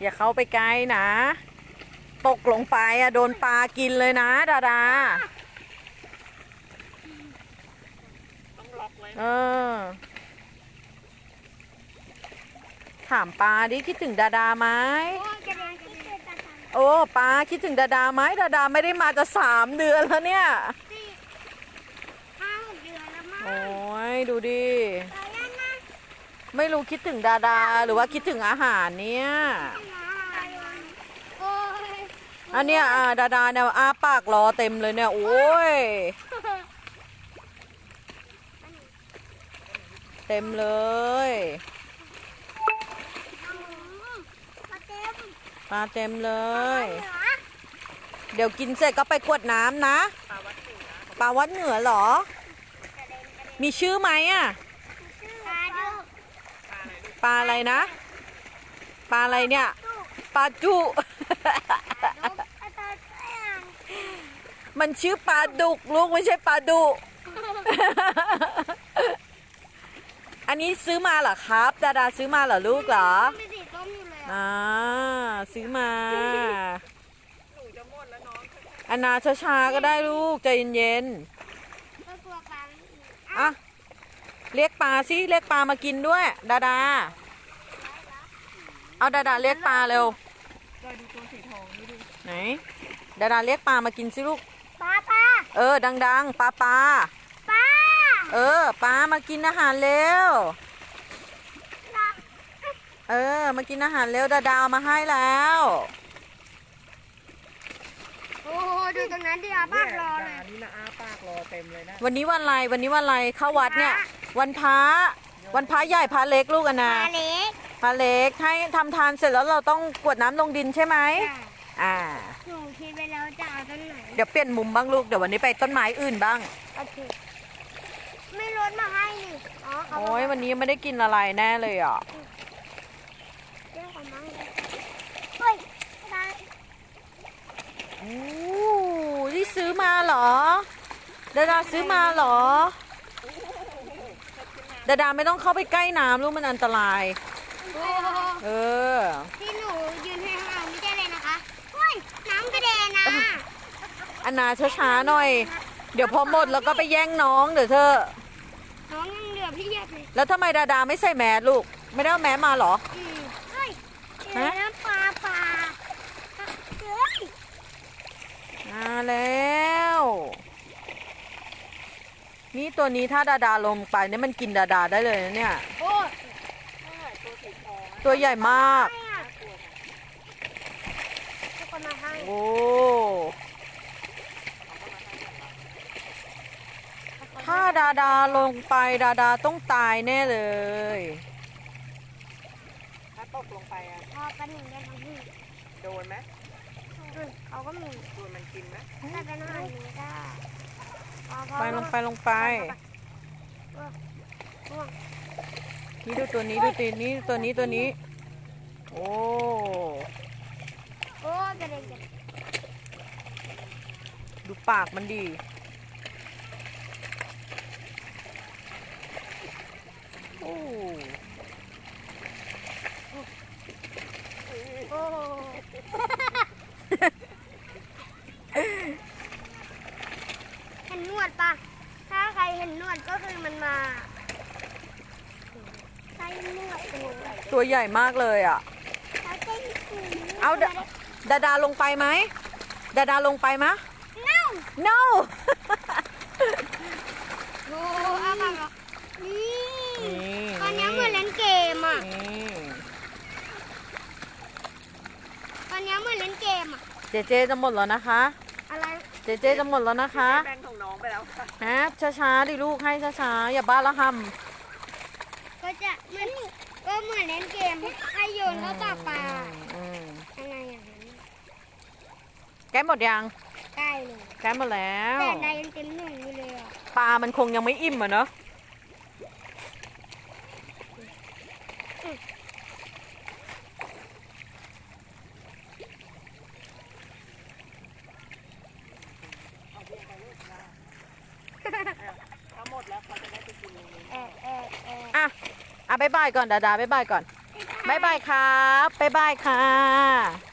อย่าเข้าไปไกลนะ ตกลงไปอะโดนปลากินเลยนะ ดาดาต้องล็อกไว้เออ ถามปลาดิคิดถึงดาดาไหมโอ้ยกระเด็นกระเด็นตาตาโอ้ปลาคิดถึงดาดาไหมดาดาไม่ได้มาจะสามเดือนแล้วเนี่ยสี่ห้าหกเดือนแล้วมั้งโอ้ยดูดิตายยังนะ ไม่รู้คิดถึงดาดา หรือว่าคิดถึงอาหารเนี่ยโอ้ยอันเนี้ยอ่าดาดาเนี่ยอ้าปากรอเต็มเลยเนี่ย โอ้ย เต็มเลย มาเต็มปลาเต็มเลย เหลือเดี๋ยวกินเสร็จก็ไปกวดน้ำนะ ปลาวัดอยู่นะปลาวัดเหนือเหรอ มีชื่อไหมอะ ลาอะไรลูกปลาอะไรนะ ปลาอะไรเนี่ยดุกปลาจุดุกไอ้ตาแป้งมันชื่อปลาดุกลูกไม่ใช่ปลาดุ อันนี้ซื้อมาเหรอครับ ดาดาซื้อมาเหรอลูกเหรอไม่สีส้มอยู่เลยอะอ่าซื้อมาหนูจะหมดแล้วน้องอันนาช้าๆก็ได้ลูกใจเย็นก็กลัวปลาไม่อีกๆอะเรียกปลาสิเรียกปลามากินด้วย ดาดา เอาดาดาเรียกปลาเร็วจอยดูตัวสีทองนี่ดิไหนดาดาเรียกปลามากินสิลูก ปลาปลาเออ ดังๆปลาปลาปลาเออปลามากินอาหารเร็ว เออ มากินอาหารเร็วดาดาเอามาให้แล้ว โอ้โหดูตรงนั้นดิอาปากรอเลยนี่นี่นะอ้าปากรอเต็มเลยนะ วันนี้วันอะไรวันนี้วันอะไรเข้าวัดเนี่ย วันพระวันพระใหญ่พระเล็กลูกอะปนะลาเล็ก พระเล็กให้ทำทานเสร็จแล้วเราต้องกรวดน้ำลงดินใช่ไหมจ้ะอ่า หนูคิดไปแล้วจะเอาต้นไหน เดี๋ยวเปลี่ยนมุมบ้างลูก เดี๋ยววันนี้ไปต้นไม้อื่นบ้าง โอเค ไม่ลดมาให้นี่อ๋อเขาโอ้ยวันนี้ยังไม่ได้กินอะไรแน่เลยอะ เรียกของมั่งเลยเฮ้ยได้โอ้ที่ซื้อมาเหรอ ดาดาซื้อมาเหรอ ดาดาไม่ต้องเข้าไปใกล้น้ำลูกมันอันตรายโอ้โห เออ ที่หนูยืนให้ข้างหลังไม่ใช่เลยนะคะเฮ้ยน้ำกระเด็นนะอันนาช้าๆหน่อย เดี๋ยวพอหมดแล้วก็ไปแย่งน้องเดี๋ยวเธอ น้องยังเหลือพี่เยียบเลยแล้วทำไมดาดาไม่ใส่แมสลูก ไม่ได้เอาแมสมาเหรอ อืมเฮ้ยเจอฮะแล้วปลาปลาเฮ้ยมาแล้ว นี่ตัวนี้ถ้าดาดาลงไปเนี่ยมันกินดาดาได้เลยนะเนี่ย โอ้ย ตัวสีทองอะ ตัวใหญ่มากไม่อะทุกคนมาให้โอ้ ถ้าดาดาลงไปดาดาต้องตายแน่เลย ถ้าตกลงไปอะ พอกันหนึ่งได้ทั้งที่โดนไหมอืมเขาก็มีโดนมันกินไหมแต่เป็นอาหารนี้ก็พอพอไปลงไปลงไปง่วง นี่ดูตัวนี้ดูตัวนี้ตัวนี้ตัวนี้ โอ้ โอ้กระเด็นกระเด็นดูปากมันดี โอ้โอ้เห็นหนวดปะถ้าใครเห็นหนวดก็คือมันมาใส่หนวด ตัวตัวใหญ่มากเลยอะเขาเต้นสูงเอาดาดาดาลงไปไหมดาดาลงไปมะเน่า no โอ้อาบังเหรอนี่นี่ตอนนี้เหมือนเล่นเกมอะนี่ตอนนี้เหมือนเล่นเกมอะ เจเจจะหมดแล้วนะคะ อะไร เจเจจะหมดแล้วนะคะแบ่งของน้องไปแล้วค่ะฮะช้าๆดิลูกให้ช้าๆอย่าบ้าละหก็จะมัน ก็เหมือนเล่นเกมให้โยำนเข้าปากปลาอืมยังไงอย่างนั้นแก้หมดยังใกล้เลยแก้หมดแล้ว แต่ใดยังเต็มหนุ่มอยู่เลยอะปลามันคงยังไม่อิ่มอะเนอะถ้าหมดแล้วเขาจะได้ไปกินตรงนี้เออเออเออ อะ บายบายก่อนดาดาบายบายก่อนบายบายครับบายบายค่ะ